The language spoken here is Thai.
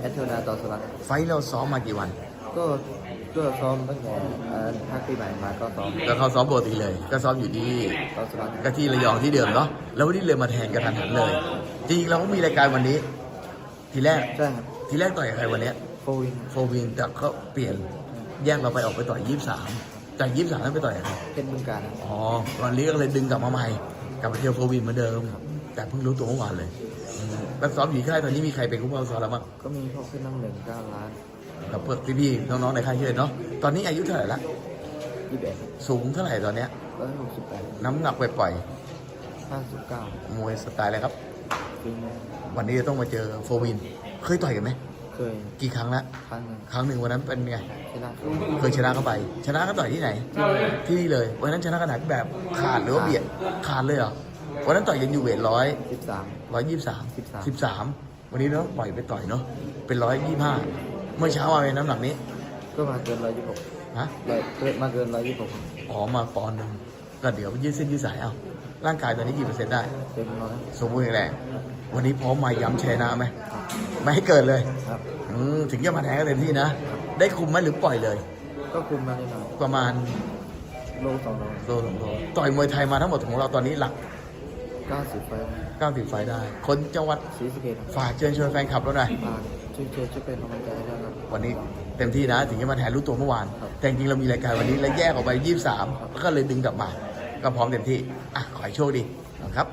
แอดเทอร์นาต่อสลักไฟท์เราซ้อมมากี่วัน ก็ก็ซ้อมตั้งแต่เอ่อภาคปีใหม่มาก็ซ้อมก็เขาซ้อมปกติเลย ก็ซ้อมอยู่ที่ต่อสลักก็ที่ระยองที่เดิมเนาะแล้ววันนี้เลยมาแทนกระทันหันเลย จริงๆเราก็มีรายการวันนี้ ทีแรกใช่ครับทีแรกต่อยกับใครวันเนี้ยโฟวินโฟวินแต่ก็เปลี่ยนแย่งเราไปออกไปต่อยยี่สามจากยี่สามนั้นไปต่อยกับใคร เป็นบึงการอ๋อวันนี้ก็เลยดึงกลับมาใหม่ กลับมาเที่ยวโฟวินเหมือนเดิม แต่เพิ่งรู้ตัวเมื่อวานเลย แล้วซ้อมอยู่ที่ค่ายตอนนี้มีใครเป็นผู้บังคับซ้อมแล้วบ้างก็มีพวกขึ้นน้ำหนึ่งเก้าล้านกับเพื่อนพี่ๆน้องๆในค่ายเชื่อเนาะตอนนี้อายุเท่าไหร่ละยี่สิบเอ็ดสูงเท่าไหร่ตอนเนี้ยร้อยหกสิบแปดน้ำหนักปล่อยห้าสิบเก้าๆมวยสไตล์อะไรครับปีนี้วันนี้จะต้องมาเจอโฟวิน เคยต่อยกันไหมเคยกี่ครั้งแล้วครั้งหนึ่งครั้งหนึ่งวันนั้นเป็นไงชนะเคยชนะเข้าไป ชนะก็ต่อยที่ไหน ที่นี่เลยวันนั้นชนะขนาดแบบขาดหรือว่าเบียดขาดเลยเหรอ วันนั้นต่อยกันอยู่เวทร้อยสิบสามร้อยยี่สิบสาม13สิบสามวันนี้เนาะปล่อยไปต่อยเนาะเป็นร้อยยี่ห้าเมื่อเช้ามาเป็นน้ำหนักนี้ ก็มาเกินร้อยยี่สิบหกฮะเลยเกินมาเกินร้อยยี่สิบหกอ๋อมาปอนด์หนึ่งก็เดี๋ยวยืดเส้นยืดสายเอาร่างกายตอนนี้กี่เปอร์เซ็นต์ได้เต็มร้อยสมบูรณ์แข็งแรงวันนี้พร้อมมาย้ำชนะไหมไม่ให้เกิดเลยครับอืมถึงจะมาแทงก็เต็มที่นะ ได้คุมไหมหรือปล่อยเลย ก็คุมมาได้หน่อยประมาณโลสองโลโลสองโลต่อยมวยไทยมาทั้งหมดของเราตอนนี้หลัก เก้าสิบไป90 ไฟล์ได้ คนจังหวัดสีสะเกตฝากเชิญชวนแฟนคลับเราหน่อยผ่านช่วยเชียร์ช่วยเป็นกำลังใจให้ด้วยครับ วันนี้เต็มที่นะ ถึงจะมาแทนรู้ตัวเมื่อวาน ครับแต่จริงๆเรามีรายการวันนี้แล้วแยกออกไป 23 แล้วก็เลยดึงกลับมา ก็พร้อมเต็มที่ อะ ขอให้โชคดีนะครับ